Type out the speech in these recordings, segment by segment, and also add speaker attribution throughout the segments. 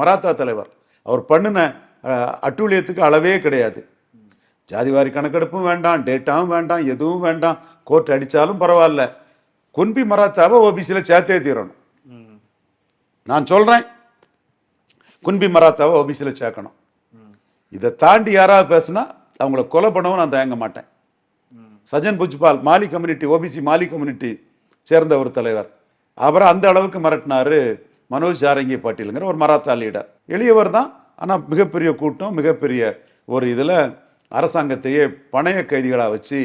Speaker 1: மராத்தா தலைவர். அவர் பண்ணின அட்டூழியத்துக்கு அளவே கிடையாது. ஜாதிவாரி கணக்கெடுப்பும் வேண்டாம் டேட்டாவும் வேண்டாம் எதுவும் வேண்டாம். கோர்ட் அடித்தாலும் பரவாயில்ல. குன்பி மராத்தாவை ஓபிசியில் சேர்த்தே தீரணும். நான் சொல்கிறேன் குன்பி மராத்தாவை ஓபிசியில் சேர்க்கணும். இதை தாண்டி யாராவது பேசுனா அவங்கள கொலை பண்ணவும் நான் தயங்க மாட்டேன். Chhagan Bhujbal Mali community OBC Mali community சேர்ந்த ஒரு தலைவர். அவரை அந்த அளவுக்கு மிரட்டினாரு மனோஜ் ஜாரங்கி பாட்டீலுங்கிற ஒரு மராத்தா லீடர். எளியவர் தான் ஆனால் மிகப்பெரிய கூட்டம் மிகப்பெரிய ஒரு இதில் அரசாங்கத்தையே பணைய கைதிகளாக வச்சு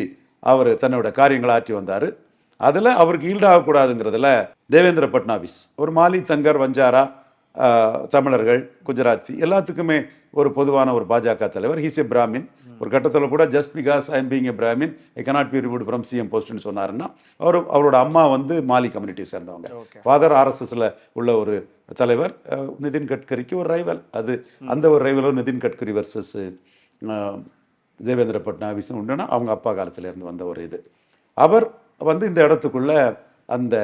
Speaker 1: அவர் தன்னோட காரியங்களை ஆற்றி வந்தார். அதில் அவருக்கு ஈல்டாகக்கூடாதுங்கிறதுல தேவேந்திர பட்னாவிஸ் ஒரு மாலி தங்கர் வஞ்சாரா தமிழர்கள் குஜராத்தி எல்லாத்துக்குமே ஒரு பொதுவான ஒரு பாஜக தலைவர். ஹீஸ் எ பிராமின் ஒரு கட்டத்தில் கூட just because I am being a Brahmin I cannot be remove from CM போஸ்ட்னு சொன்னாருன்னா அவர் அவரோட அம்மா வந்து மாலி கம்யூனிட்டியை சேர்ந்தவங்க. ஃபாதர் ஆர்எஸ்எஸ்ல உள்ள ஒரு தலைவர் நிதின் கட்கரிக்கு ஒரு ரைவல் அது அந்த ஒரு ரைவலும் நிதின் கட்கரி வர்சஸ் தேவேந்திர பட்னாவிஸும் உண்டுன்னா அவங்க அப்பா காலத்துல இருந்து வந்த ஒரு இது. அவர் வந்து இந்த இடத்துக்குள்ள அந்த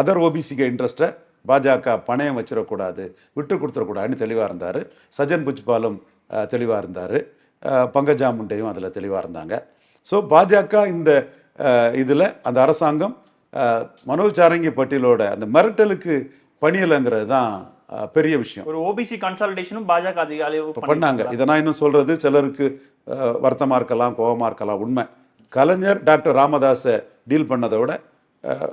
Speaker 1: அதர் ஓபிசிக்கு இன்ட்ரெஸ்ட்டை பாஜக பணயம் வச்சிடக்கூடாது விட்டு கொடுத்துடக்கூடாதுன்னு தெளிவாக இருந்தார். சஜன் புஜ்பாலும் தெளிவாக இருந்தார். பங்கஜா முண்டையும் அதில் தெளிவாக இருந்தாங்க. ஸோ பாஜக இந்த இதில் அந்த அரசாங்கம் மனோஜ் சாரங்கி பட்டேலோட அந்த மிரட்டலுக்கு பணியலைங்கிறது தான் பெரிய விஷயம்.
Speaker 2: ஒரு ஓபிசி கன்சாலிடேஷனும் பாஜக அதிக அளவு
Speaker 1: பண்ணாங்க. இதை நான் இன்னும் சொல்றது சிலருக்கு அஹ், வருத்தமா இருக்கலாம் கோபமா இருக்கலாம் உண்மை. கலைஞர் டாக்டர் ராமதாஸை டீல் பண்ணதை விட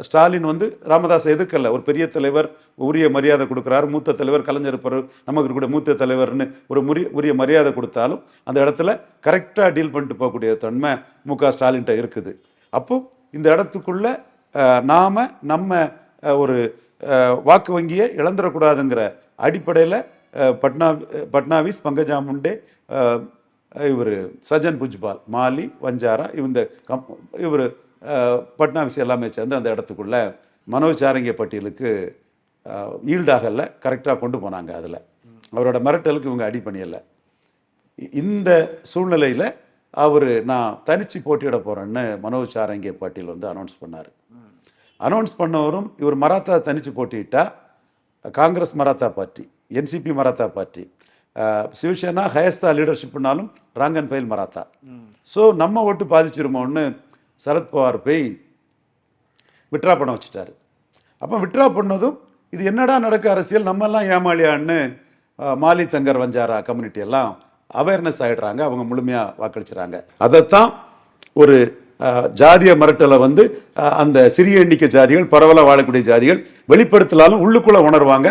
Speaker 1: ஸ்டாலின் வந்து ராமதாஸ் எதுக்கல்ல? ஒரு பெரிய தலைவர் உரிய மரியாதை கொடுக்குறாரு மூத்த தலைவர் கலைஞர் இருப்பாரு நமக்கு இருக்கக்கூடிய மூத்த தலைவர்னு ஒரு முரிய உரிய மரியாதை கொடுத்தாலும் அந்த இடத்துல கரெக்டாக டீல் பண்ணிட்டு போகக்கூடிய தன்மை மு க ஸ்டாலின்கிட்ட இருக்குது. அப்போ இந்த இடத்துக்குள்ள நாம் நம்ம ஒரு வாக்கு வங்கியை இழந்துடக்கூடாதுங்கிற அடிப்படையில் பட்னா பட்னாவிஸ் பங்கஜா முண்டே இவர் சஜன் புஜ்பால் மாலி வஞ்சாரா இந்த கம் இவர் பட்னாவிஸ் எல்லாமே சேர்ந்து அந்த இடத்துக்குள்ள மனோஜ் சாரங்கிய பட்டியலுக்கு ஈல்டாகல கரெக்டாக கொண்டு போனாங்க அதில். அவரோட மிரட்டலுக்கு இவங்க அடி பண்ணியல இந்த சூழ்நிலையில் அவர் நான் தனிச்சு போட்டியிட போகிறேன்னு மனோஜ் சாரங்கிய பாட்டீல் வந்து அனௌன்ஸ் பண்ணார். அனௌன்ஸ் பண்ணவரும் இவர் மராத்தா தனிச்சு போட்டியிட்டா Congress Maratha party NCP Maratha party Shiv Sena ஹயஸ்தா லீடர்ஷிப்னாலும் rank and file Maratha. So நம்ம ஓட்டு பாதிச்சிருமோன்னு சரத்பவார் போய் விட்ரா பண்ண வச்சுட்டாரு. அப்போ விட்ரா பண்ணதும் இது என்னடா நடக்க அரசியல்? நம்ம எல்லாம் ஏமாளியான்னு மாலி தங்கர் வஞ்சாரா? கம்யூனிட்டி எல்லாம் அவேர்னஸ் ஆயிடுறாங்க. அவங்க முழுமையாக வாக்களிச்சுறாங்க. அதைத்தான் ஒரு ஜாதிய மிரட்டலை வந்து அந்த சிறிய எண்ணிக்கை ஜாதிகள் பரவலாக வாழக்கூடிய ஜாதிகள் வெளிப்படுத்தலாலும் உள்ளுக்குள்ளே உணர்வாங்க.